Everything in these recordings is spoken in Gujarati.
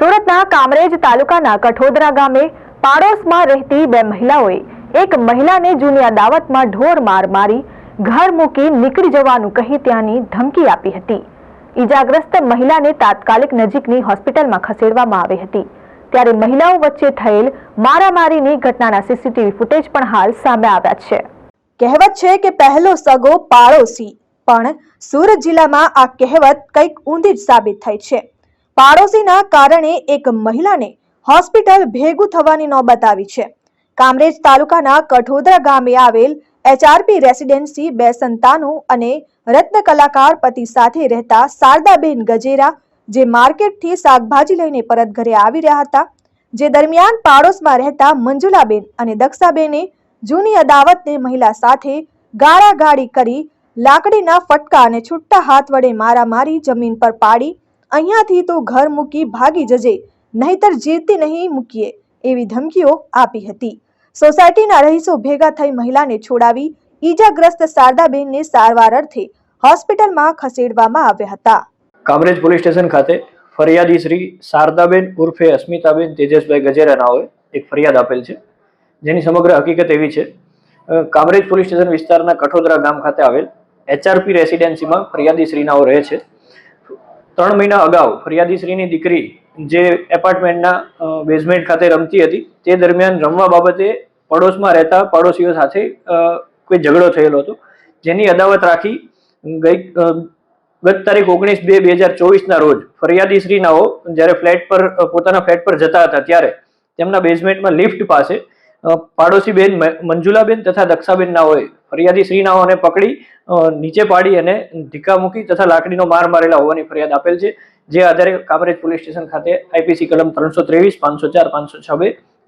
સુરતના કામરેજ તાલુકાના કઠોદરા ગામે પાડોશમાં રહેતી બે મહિલાઓએ એક મહિલાને જૂની દાવતમાં ઢોર માર મારી ઘર મૂકી નીકળી જવાનું કહી ત્યાંની ધમકી આપી હતી. ઈજાગ્રસ્ત મહિલાને તાત્કાલિક નજીકની હોસ્પિટલમાં ખસેડવામાં આવી હતી. ત્યારે મહિલાઓ વચ્ચે થયેલ મારામારીની ઘટનાના સીસીટીવી ફૂટેજ પણ હાલ સામે આવ્યા છે. કહેવત છે કે પહેલો સગો પાડોશી, પણ સુરત જિલ્લામાં આ કહેવત કંઈક ઊંધી જ સાબિત થઈ છે. પાડોશીના કારણે એક મહિલાને હોસ્પિટલ ભેગું થવાની નોબત આવી છે. કામરેજ તાલુકાના કઠોદરા ગામે આવેલ એચઆરપી રેસિડેન્સી બે સંતાનો અને રત્ન કલાકાર પતિ સાથે રહેતા શારદાબેન ગજેરા, જે માર્કેટથી શાકભાજી લઈને પરત ઘરે આવી રહ્યા હતા, જે દરમિયાન પાડોશમાં રહેતા મંજુલાબેન અને દક્ષાબેને જૂની અદાવતને મહિલા સાથે ગાળાગાળી કરી લાકડીના ફટકા અને છૂટા હાથ વડે મારામારી જમીન પર પાડી અહીંયાથી તો ઘર મૂકી ભાગી જજે, નહીતર જીવતી નહીં મૂકીએ, એવી ધમકીઓ આપી હતી. સોસાયટીના રહીશો ભેગા થઈ મહિલાને છોડાવી ઈજાગ્રસ્ત શારદાબેનને સારવાર અર્થે હોસ્પિટલમાં ખસેડવામાં આવ્યા હતા. કામરેજ પોલીસ સ્ટેશન ખાતે ફરિયાદી શ્રી શારદાબેન ઉર્ફે અસ્મિતાબેન તેજસભાઈ ગજેરાનાઓએ એક ફરિયાદ આપેલ છે, જેની સમગ્ર હકીકત એવી છે કામરેજ પોલીસ સ્ટેશન વિસ્તારના કઠોદરા ગામ ખાતે આવેલ એચઆરપી રેસિડેન્સીમાં ફરિયાદી શ્રીનાઓ રહે છે ત્રણ મહિના અગાઉ ફરિયાદીશ્રીની દીકરી જે એપાર્ટમેન્ટના બેઝમેન્ટ ખાતે રમતી હતી, તે દરમિયાન રમવા બાબતે પડોશમાં રહેતા પડોશીઓ સાથે કોઈ ઝઘડો થયેલો હતો. જેની અદાવત રાખી ગઈ ગત તારીખ ઓગણીસ બે બે હજાર ચોવીસના રોજ ફરિયાદીશ્રીનાઓ જ્યારે ફ્લેટ પર પોતાના ફ્લેટ પર જતા હતા ત્યારે તેમના બેઝમેન્ટમાં લિફ્ટ પાસે અ, પાડોશી બેન મંજુલાબેન તથા દક્ષાબેન નાઓએ ફરિયાદી શ્રીનાઓને પકડી નીચે પાડી અને ધીકા મૂકી તથા લાકડીનો માર મારેલા હોવાની ફરિયાદ આપેલ છે. જે આધારે કામરેજ પોલીસ સ્ટેશન ખાતે આઈપીસી કલમ ત્રણસો ત્રેવીસ પાંચસો ચાર પાંચસો છ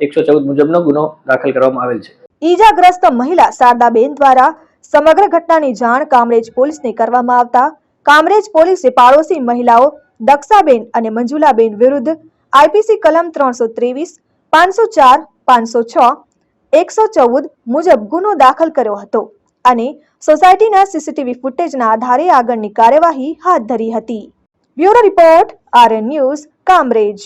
એકસો ચૌદ મુજબનો ગુનો દાખલ કરવામાં આવેલ છે. ઈજાગ્રસ્ત મહિલા શારદાબેન દ્વારા સમગ્ર ઘટનાની જાણ કામરેજ પોલીસને કરવામાં આવતા. કામરેજ પોલીસે પાડોશી મહિલાઓ દક્ષાબેન અને મંજુલાબેન વિરુદ્ધ આઈપીસી કલમ ત્રણસો ત્રેવીસ પાંચસો ચાર પાંચસો છ, એકસો ચૌદ મુજબ ગુનો દાખલ કર્યો હતો અને સોસાયટીના સીસીટીવી ફૂટેજના આધારે આગળની કાર્યવાહી હાથ ધરી હતી. Bureau report RN news, Kamrej.